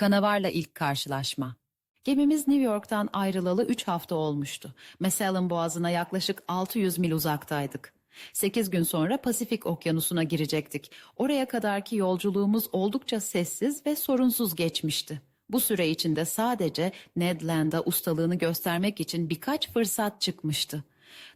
Canavarla ilk karşılaşma. Gemimiz New York'tan ayrılalı 3 hafta olmuştu. Magellan Boğazı'na yaklaşık 600 mil uzaktaydık. 8 gün sonra Pasifik Okyanusu'na girecektik. Oraya kadarki yolculuğumuz oldukça sessiz ve sorunsuz geçmişti. Bu süre içinde sadece Ned Land'a ustalığını göstermek için birkaç fırsat çıkmıştı.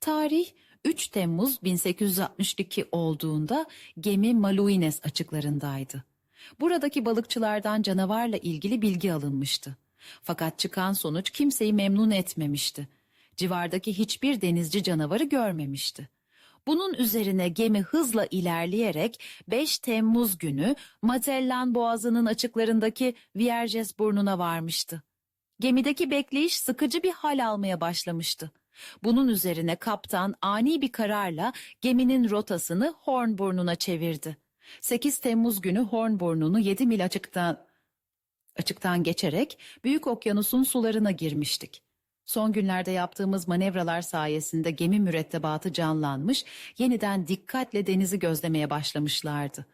Tarih 3 Temmuz 1862 olduğunda gemi Maluines açıklarındaydı. Buradaki balıkçılardan canavarla ilgili bilgi alınmıştı. Fakat çıkan sonuç kimseyi memnun etmemişti. Civardaki hiçbir denizci canavarı görmemişti. Bunun üzerine gemi hızla ilerleyerek 5 Temmuz günü Magellan Boğazı'nın açıklarındaki Vierges burnuna varmıştı. Gemideki bekleyiş sıkıcı bir hal almaya başlamıştı. Bunun üzerine kaptan ani bir kararla geminin rotasını Horn burnuna çevirdi. 8 Temmuz günü Horn burnunu 7 mil açıktan açıktan geçerek Büyük Okyanus'un sularına girmiştik. Son günlerde yaptığımız manevralar sayesinde gemi mürettebatı canlanmış, yeniden dikkatle denizi gözlemeye başlamışlardı.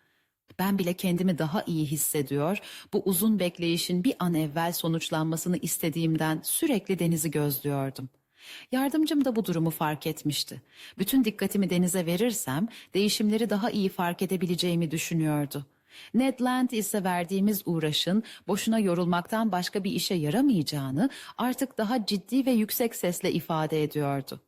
Ben bile kendimi daha iyi hissediyor, bu uzun bekleyişin bir an evvel sonuçlanmasını istediğimden sürekli denizi gözlüyordum. Yardımcım da bu durumu fark etmişti. Bütün dikkatimi denize verirsem değişimleri daha iyi fark edebileceğimi düşünüyordu. Ned Land ise verdiğimiz uğraşın boşuna yorulmaktan başka bir işe yaramayacağını artık daha ciddi ve yüksek sesle ifade ediyordu.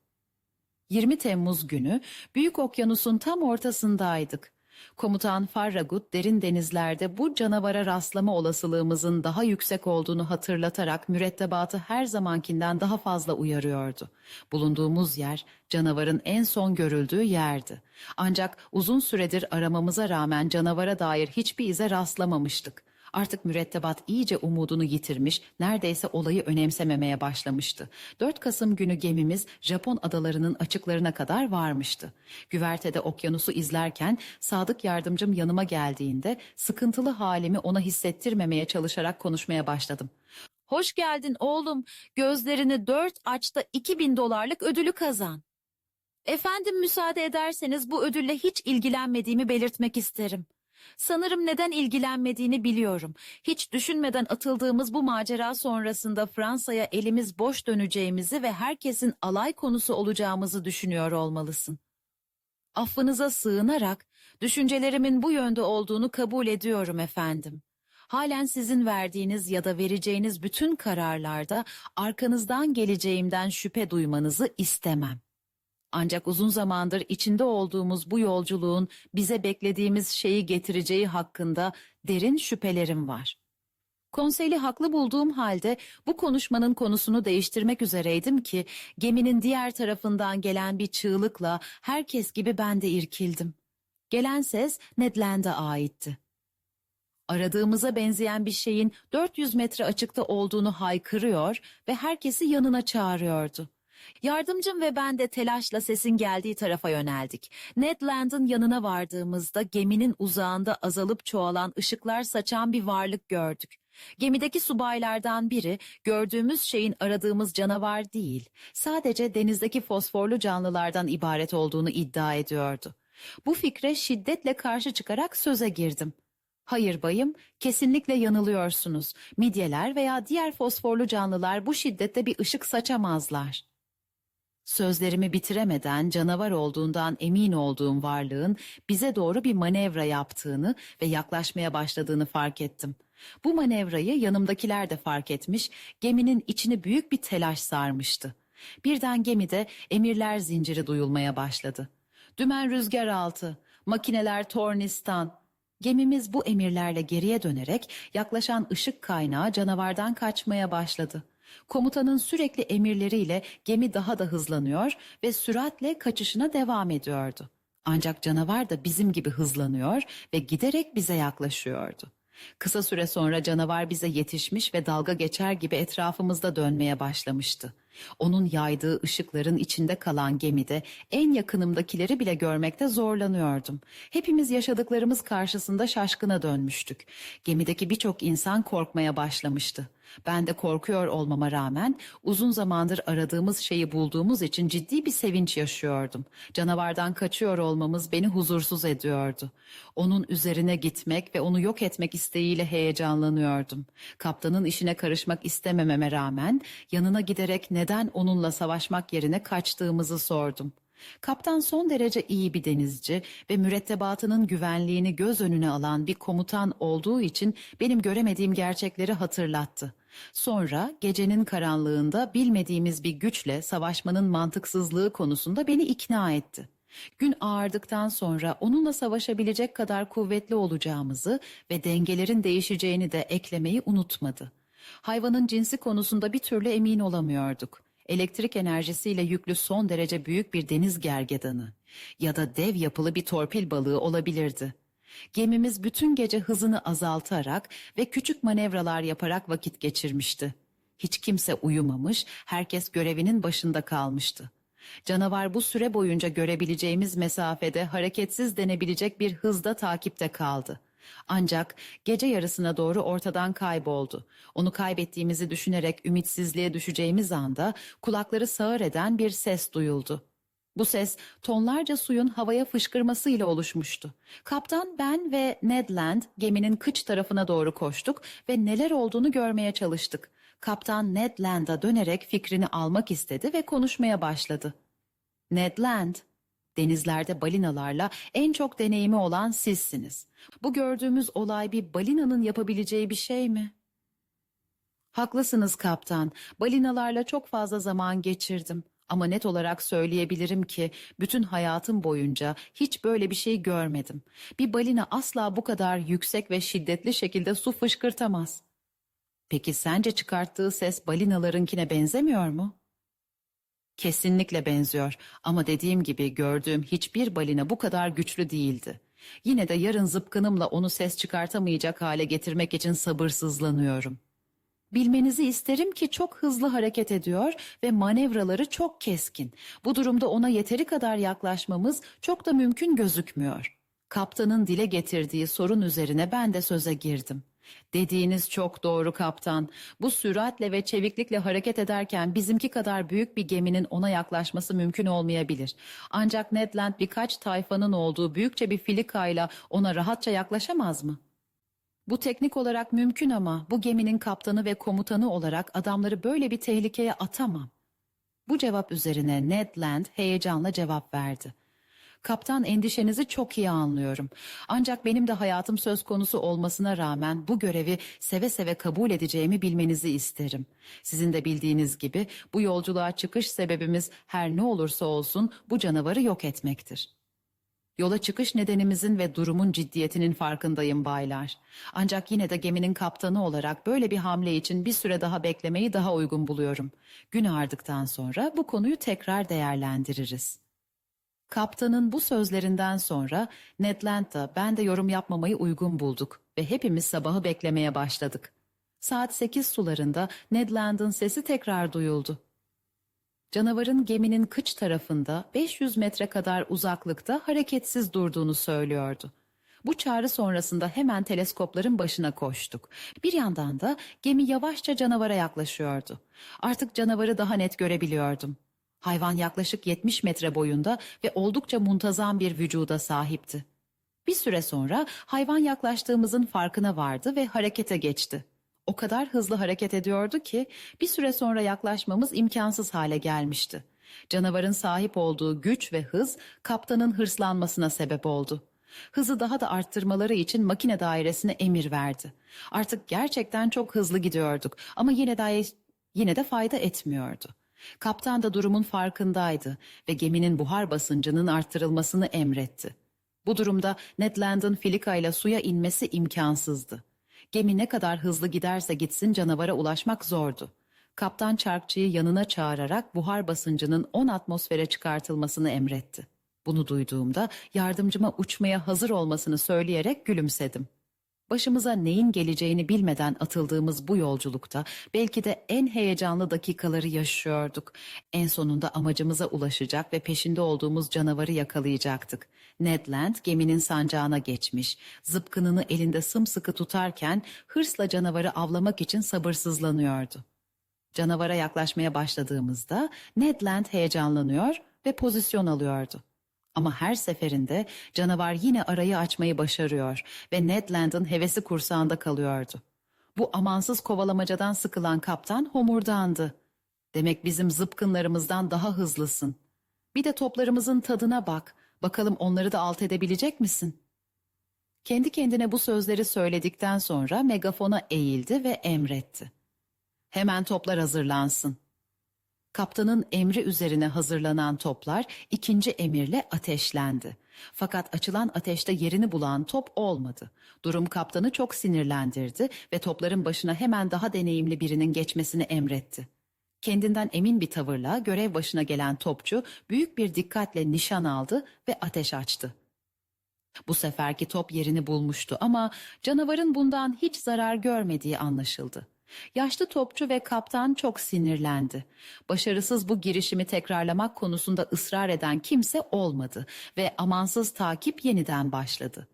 20 Temmuz günü Büyük Okyanus'un tam ortasındaydık. Komutan Farragut derin denizlerde bu canavara rastlama olasılığımızın daha yüksek olduğunu hatırlatarak mürettebatı her zamankinden daha fazla uyarıyordu. Bulunduğumuz yer canavarın en son görüldüğü yerdi. Ancak uzun süredir aramamıza rağmen canavara dair hiçbir ize rastlamamıştık. Artık mürettebat iyice umudunu yitirmiş, neredeyse olayı önemsememeye başlamıştı. 4 Kasım günü gemimiz Japon adalarının açıklarına kadar varmıştı. Güvertede okyanusu izlerken sadık yardımcım yanıma geldiğinde sıkıntılı halimi ona hissettirmemeye çalışarak konuşmaya başladım. Hoş geldin oğlum. Gözlerini dört aç da 2000 dolarlık ödülü kazan. Efendim müsaade ederseniz bu ödülle hiç ilgilenmediğimi belirtmek isterim. Sanırım neden ilgilenmediğini biliyorum. Hiç düşünmeden atıldığımız bu macera sonrasında Fransa'ya elimiz boş döneceğimizi ve herkesin alay konusu olacağımızı düşünüyor olmalısın. Affınıza sığınarak düşüncelerimin bu yönde olduğunu kabul ediyorum efendim. Halen sizin verdiğiniz ya da vereceğiniz bütün kararlarda arkanızdan geleceğimden şüphe duymanızı istemem. Ancak uzun zamandır içinde olduğumuz bu yolculuğun bize beklediğimiz şeyi getireceği hakkında derin şüphelerim var. Konseyli haklı bulduğum halde bu konuşmanın konusunu değiştirmek üzereydim ki geminin diğer tarafından gelen bir çığlıkla herkes gibi ben de irkildim. Gelen ses Ned Land'a aitti. Aradığımıza benzeyen bir şeyin 400 metre açıkta olduğunu haykırıyor ve herkesi yanına çağırıyordu. Yardımcım ve ben de telaşla sesin geldiği tarafa yöneldik. Ned Land'ın yanına vardığımızda geminin uzağında azalıp çoğalan ışıklar saçan bir varlık gördük. Gemideki subaylardan biri gördüğümüz şeyin aradığımız canavar değil, sadece denizdeki fosforlu canlılardan ibaret olduğunu iddia ediyordu. Bu fikre şiddetle karşı çıkarak söze girdim. Hayır bayım, kesinlikle yanılıyorsunuz. Midyeler veya diğer fosforlu canlılar bu şiddette bir ışık saçamazlar. Sözlerimi bitiremeden canavar olduğundan emin olduğum varlığın bize doğru bir manevra yaptığını ve yaklaşmaya başladığını fark ettim. Bu manevrayı yanımdakiler de fark etmiş, geminin içini büyük bir telaş sarmıştı. Birden gemide emirler zinciri duyulmaya başladı. Dümen rüzgar altı, makineler tornistan. Gemimiz bu emirlerle geriye dönerek yaklaşan ışık kaynağı canavardan kaçmaya başladı. Komutanın sürekli emirleriyle gemi daha da hızlanıyor ve süratle kaçışına devam ediyordu. Ancak canavar da bizim gibi hızlanıyor ve giderek bize yaklaşıyordu. Kısa süre sonra canavar bize yetişmiş ve dalga geçer gibi etrafımızda dönmeye başlamıştı. Onun yaydığı ışıkların içinde kalan gemide en yakınımdakileri bile görmekte zorlanıyordum. Hepimiz yaşadıklarımız karşısında şaşkına dönmüştük. Gemideki birçok insan korkmaya başlamıştı. Ben de korkuyor olmama rağmen uzun zamandır aradığımız şeyi bulduğumuz için ciddi bir sevinç yaşıyordum. Canavardan kaçıyor olmamız beni huzursuz ediyordu. Onun üzerine gitmek ve onu yok etmek isteğiyle heyecanlanıyordum. Kaptanın işine karışmak istemememe rağmen yanına giderek neden onunla savaşmak yerine kaçtığımızı sordum. Kaptan son derece iyi bir denizci ve mürettebatının güvenliğini göz önüne alan bir komutan olduğu için benim göremediğim gerçekleri hatırlattı. Sonra gecenin karanlığında bilmediğimiz bir güçle savaşmanın mantıksızlığı konusunda beni ikna etti. Gün ağardıktan sonra onunla savaşabilecek kadar kuvvetli olacağımızı ve dengelerin değişeceğini de eklemeyi unutmadı. Hayvanın cinsi konusunda bir türlü emin olamıyorduk elektrik enerjisiyle yüklü son derece büyük bir deniz gergedanı ya da dev yapılı bir torpil balığı olabilirdi. Gemimiz bütün gece hızını azaltarak ve küçük manevralar yaparak vakit geçirmişti. Hiç kimse uyumamış, herkes görevinin başında kalmıştı. Canavar bu süre boyunca görebileceğimiz mesafede hareketsiz denebilecek bir hızda takipte kaldı. Ancak gece yarısına doğru ortadan kayboldu. Onu kaybettiğimizi düşünerek ümitsizliğe düşeceğimiz anda kulakları sağır eden bir ses duyuldu. Bu ses tonlarca suyun havaya fışkırmasıyla oluşmuştu. Kaptan, ben ve Ned Land geminin kıç tarafına doğru koştuk ve neler olduğunu görmeye çalıştık. Kaptan Ned Land'a dönerek fikrini almak istedi ve konuşmaya başladı. Ned Land, denizlerde balinalarla en çok deneyimi olan sizsiniz. Bu gördüğümüz olay bir balinanın yapabileceği bir şey mi? Haklısınız kaptan. Balinalarla çok fazla zaman geçirdim. Ama net olarak söyleyebilirim ki bütün hayatım boyunca hiç böyle bir şey görmedim. Bir balina asla bu kadar yüksek ve şiddetli şekilde su fışkırtamaz. Peki sence çıkarttığı ses balinalarınkine benzemiyor mu? Kesinlikle benziyor ama dediğim gibi gördüğüm hiçbir balina bu kadar güçlü değildi. Yine de yarın zıpkınımla onu ses çıkartamayacak hale getirmek için sabırsızlanıyorum. Bilmenizi isterim ki çok hızlı hareket ediyor ve manevraları çok keskin. Bu durumda ona yeteri kadar yaklaşmamız çok da mümkün gözükmüyor. Kaptanın dile getirdiği sorun üzerine ben de söze girdim. Dediğiniz çok doğru kaptan. Bu süratle ve çeviklikle hareket ederken bizimki kadar büyük bir geminin ona yaklaşması mümkün olmayabilir. Ancak Ned Land birkaç tayfanın olduğu büyükçe bir filikayla ona rahatça yaklaşamaz mı? Bu teknik olarak mümkün ama bu geminin kaptanı ve komutanı olarak adamları böyle bir tehlikeye atamam. Bu cevap üzerine Ned Land heyecanla cevap verdi. Kaptan endişenizi çok iyi anlıyorum. Ancak benim de hayatım söz konusu olmasına rağmen bu görevi seve seve kabul edeceğimi bilmenizi isterim. Sizin de bildiğiniz gibi bu yolculuğa çıkış sebebimiz her ne olursa olsun bu canavarı yok etmektir. Yola çıkış nedenimizin ve durumun ciddiyetinin farkındayım baylar. Ancak yine de geminin kaptanı olarak böyle bir hamle için bir süre daha beklemeyi daha uygun buluyorum. Gün ağardıktan sonra bu konuyu tekrar değerlendiririz. Kaptanın bu sözlerinden sonra Ned Land da ben de yorum yapmamayı uygun bulduk ve hepimiz sabahı beklemeye başladık. Saat sekiz sularında Ned Land'ın sesi tekrar duyuldu. Canavarın geminin kıç tarafında 500 metre kadar uzaklıkta hareketsiz durduğunu söylüyordu. Bu çağrı sonrasında hemen teleskopların başına koştuk. Bir yandan da gemi yavaşça canavara yaklaşıyordu. Artık canavarı daha net görebiliyordum. Hayvan yaklaşık 70 metre boyunda ve oldukça muntazam bir vücuda sahipti. Bir süre sonra hayvan yaklaştığımızın farkına vardı ve harekete geçti. O kadar hızlı hareket ediyordu ki bir süre sonra yaklaşmamız imkansız hale gelmişti. Canavarın sahip olduğu güç ve hız kaptanın hırslanmasına sebep oldu. Hızı daha da arttırmaları için makine dairesine emir verdi. Artık gerçekten çok hızlı gidiyorduk ama yine de yine de fayda etmiyordu. Kaptan da durumun farkındaydı ve geminin buhar basıncının arttırılmasını emretti. Bu durumda Ned Land'ın filika ile suya inmesi imkansızdı. Gemi ne kadar hızlı giderse gitsin canavara ulaşmak zordu. Kaptan çarkçıyı yanına çağırarak buhar basıncının 10 atmosfere çıkartılmasını emretti. Bunu duyduğumda yardımcıma uçmaya hazır olmasını söyleyerek gülümsedim. Başımıza neyin geleceğini bilmeden atıldığımız bu yolculukta belki de en heyecanlı dakikaları yaşıyorduk. En sonunda amacımıza ulaşacak ve peşinde olduğumuz canavarı yakalayacaktık. Ned Land geminin sancağına geçmiş, zıpkınını elinde sımsıkı tutarken hırsla canavarı avlamak için sabırsızlanıyordu. Canavara yaklaşmaya başladığımızda Ned Land heyecanlanıyor ve pozisyon alıyordu. Ama her seferinde canavar yine arayı açmayı başarıyor ve Ned Land'ın hevesi kursağında kalıyordu. Bu amansız kovalamacadan sıkılan kaptan homurdandı. Demek bizim zıpkınlarımızdan daha hızlısın. Bir de toplarımızın tadına bak. Bakalım onları da alt edebilecek misin? Kendi kendine bu sözleri söyledikten sonra megafona eğildi ve emretti. Hemen toplar hazırlansın. Kaptanın emri üzerine hazırlanan toplar ikinci emirle ateşlendi. Fakat açılan ateşte yerini bulan top olmadı. Durum kaptanı çok sinirlendirdi ve topların başına hemen daha deneyimli birinin geçmesini emretti. Kendinden emin bir tavırla görev başına gelen topçu büyük bir dikkatle nişan aldı ve ateş açtı. Bu seferki top yerini bulmuştu ama canavarın bundan hiç zarar görmediği anlaşıldı. Yaşlı topçu ve kaptan çok sinirlendi. Başarısız bu girişimi tekrarlamak konusunda ısrar eden kimse olmadı ve amansız takip yeniden başladı.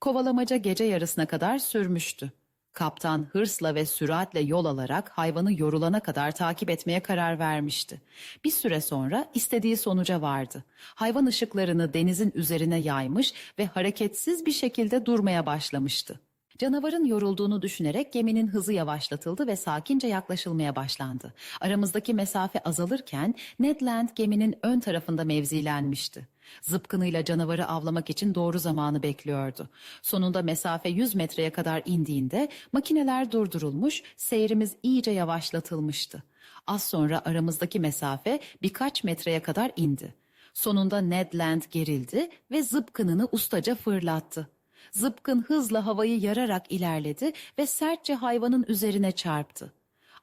Kovalamaca gece yarısına kadar sürmüştü. Kaptan hırsla ve süratle yol alarak hayvanı yorulana kadar takip etmeye karar vermişti. Bir süre sonra istediği sonuca vardı. Hayvan ışıklarını denizin üzerine yaymış ve hareketsiz bir şekilde durmaya başlamıştı. Canavarın yorulduğunu düşünerek geminin hızı yavaşlatıldı ve sakince yaklaşılmaya başlandı. Aramızdaki mesafe azalırken Ned Land geminin ön tarafında mevzilenmişti. Zıpkınıyla canavarı avlamak için doğru zamanı bekliyordu. Sonunda mesafe 100 metreye kadar indiğinde makineler durdurulmuş, seyrimiz iyice yavaşlatılmıştı. Az sonra aramızdaki mesafe birkaç metreye kadar indi. Sonunda Ned Land gerildi ve zıpkınını ustaca fırlattı. Zıpkın hızla havayı yararak ilerledi ve sertçe hayvanın üzerine çarptı.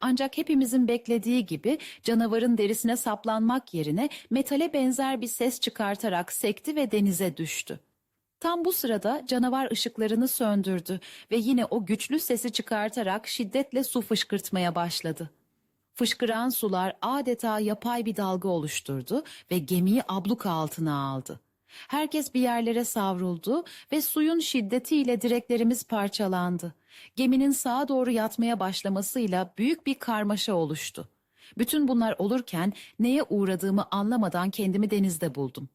Ancak hepimizin beklediği gibi canavarın derisine saplanmak yerine metale benzer bir ses çıkartarak sekti ve denize düştü. Tam bu sırada canavar ışıklarını söndürdü ve yine o güçlü sesi çıkartarak şiddetle su fışkırtmaya başladı. Fışkıran sular adeta yapay bir dalga oluşturdu ve gemiyi abluka altına aldı. Herkes bir yerlere savruldu ve suyun şiddetiyle direklerimiz parçalandı. Geminin sağa doğru yatmaya başlamasıyla büyük bir karmaşa oluştu. Bütün bunlar olurken neye uğradığımı anlamadan kendimi denizde buldum.